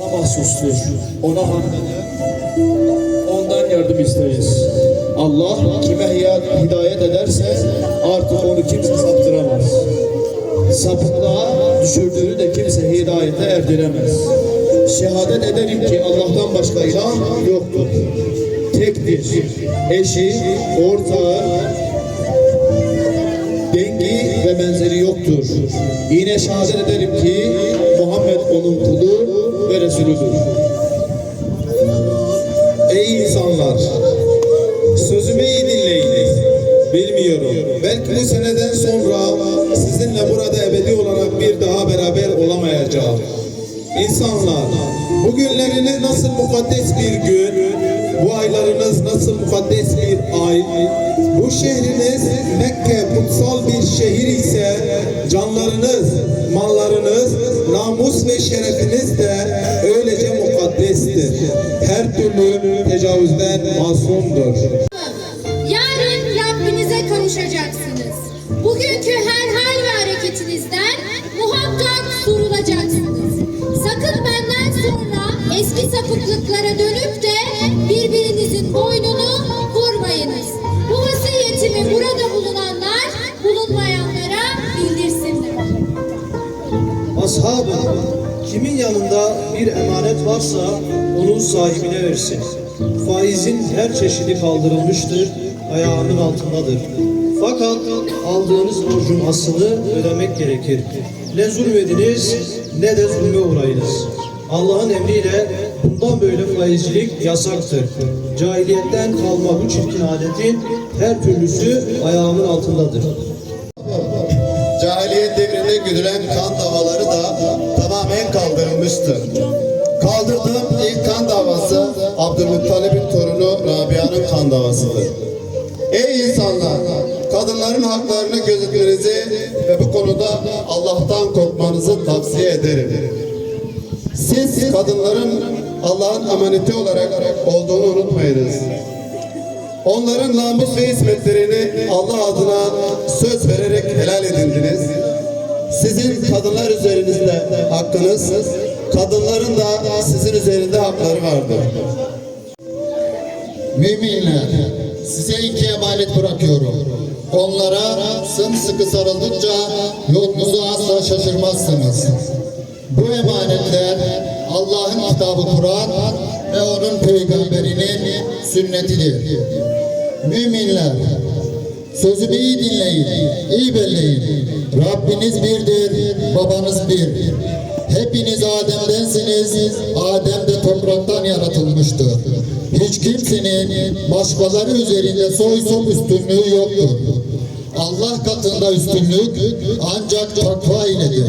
Allah'a mahsustur. Ona hamd. Ondan yardım isteriz. Allah kime hidayet ederse artık onu kimse saptıramaz. Sapıklığa düşürdüğünü de kimse hidayete erdiremez. Şehadet ederim ki Allah'tan başka ilah yoktur. Tektir. Eşi, ortağı, dengi ve benzeri yoktur. Yine şehadet ederim ki Muhammed onun kulu ve Resulüdür. Ey insanlar! Sözümü iyi dinleyiniz. Bilmiyorum. Belki bu seneden sonra sizinle burada ebedi olarak bir daha beraber olamayacağım. İnsanlar, bugünleriniz nasıl mukaddes bir gün, bu aylarınız nasıl mukaddes bir ay, bu şehriniz Mekke kutsal bir şehir ise namus ve şerefiniz de öylece mukaddestir. Her türlü tecavüzden masumdur. Yarın Rabbinize kavuşacaksınız. Bugünkü her hal ve hareketinizden muhakkak sorulacaksınız. Sakın benden sonra eski sapıklıklara dönüp de birbirinizin boynunu vurmayınız. Bu vasiyetimi burada bulunanlar bulunmayanlara Ashabı kimin yanında bir emanet varsa onun sahibine versin. Faizin her çeşidi kaldırılmıştır, ayağının altındadır. Fakat aldığınız borcun aslını ödemek gerekir. Ne zulmediniz ne de zulme uğrayınız. Allah'ın emriyle bundan böyle faizcilik yasaktır. Cahiliyetten kalma bu çirkin adetin her türlüsü ayağının altındadır. Güdülen kan davaları da tamamen kaldırılmıştır. Kaldırdığım ilk kan davası Abdülmuttalib'in torunu Rabia'nın kan davasıdır. Ey insanlar! Kadınların haklarını gözetmenizi ve bu konuda Allah'tan korkmanızı tavsiye ederim. Siz kadınların Allah'ın emaneti olarak olduğunu unutmayınız. Onların namus ve hizmetlerini Allah adına söz vererek helal edindiniz. Sizin kadınlar üzerinizde hakkınız, kadınların da sizin üzerinde hakları vardır. Müminler, size iki emanet bırakıyorum. Onlara sımsıkı sarıldıkça yolunuzu asla şaşırmazsınız. Bu emanetler Allah'ın kitabı Kur'an ve onun peygamberinin sünnetidir. Müminler, sözümü iyi dinleyin, iyi belleyin. Rabbiniz birdir, babanız bir. Hepiniz Adem'densiniz, Adem de topraktan yaratılmıştır. Hiç kimsenin başkaları üzerinde soy sop üstünlüğü yoktur. Allah katında üstünlük ancak takva iledir.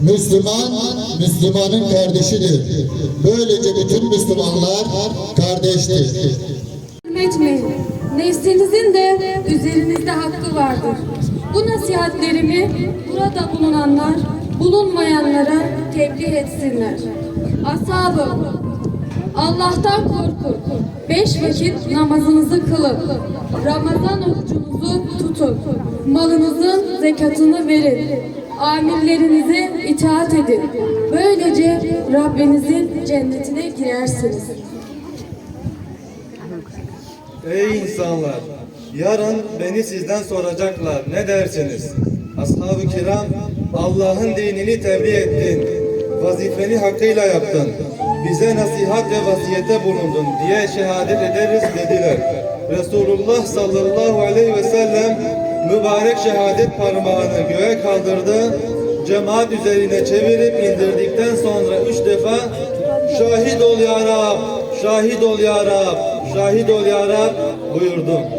Müslüman, Müslümanın kardeşidir. Böylece bütün Müslümanlar kardeştir. Etmeyin. Nefsinizin de üzerinizde hakkı vardır. Bu nasihatlerimi burada bulunanlar, bulunmayanlara tebliğ etsinler. Ashabım, Allah'tan korkun. Beş vakit namazınızı kılın. Ramazan orucunuzu tutun. Malınızın zekatını verin. Amirlerinize itaat edin. Böylece Rabbinizin cennetine girersiniz. Ey insanlar! Yarın beni sizden soracaklar. Ne dersiniz? Ashab-ı kiram Allah'ın dinini tebliğ ettin. Vazifeni hakkıyla yaptın. Bize nasihat ve vasiyette bulundun diye şehadet ederiz dediler. Resulullah sallallahu aleyhi ve sellem mübarek şehadet parmağını göğe kaldırdı. Cemaat üzerine çevirip indirdikten sonra üç defa Şahit ol ya Rab, şahit ol ya Rab, şahit ol ya Rab buyurdu.